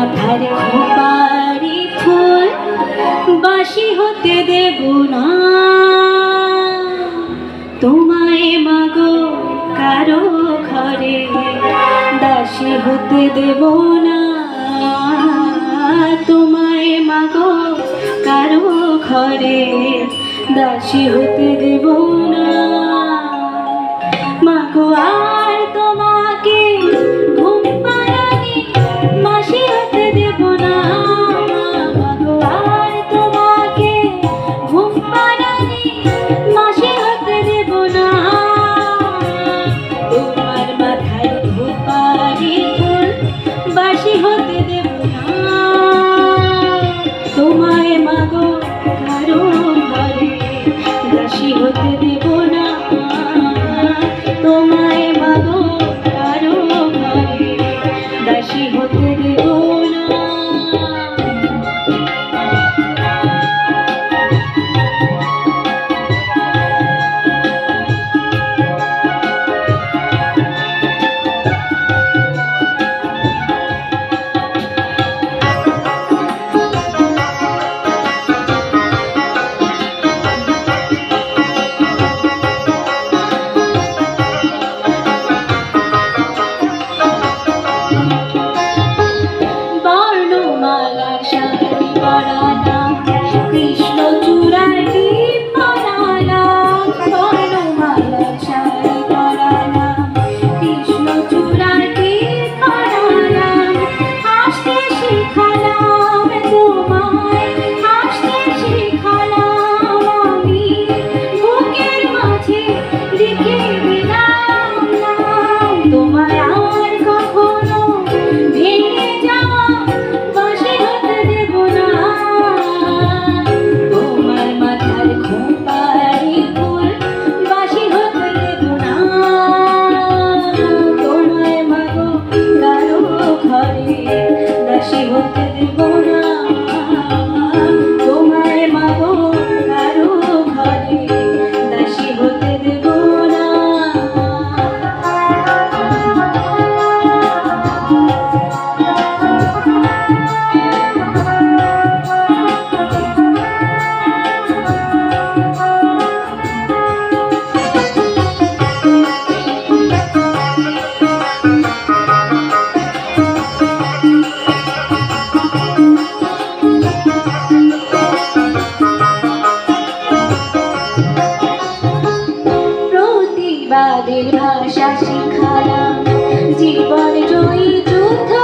মাথার খোপারি ফুল, বাসি হতে দেব না। তোমায় মাগো কারও ঘরে দাসী হতে দেব না। তোমায় মাগো কারও ঘরে দাসী হতে দেব না। গো কারও ঘরে দাসী হতে Llevo que te একবার জয়ী যোদ্ধা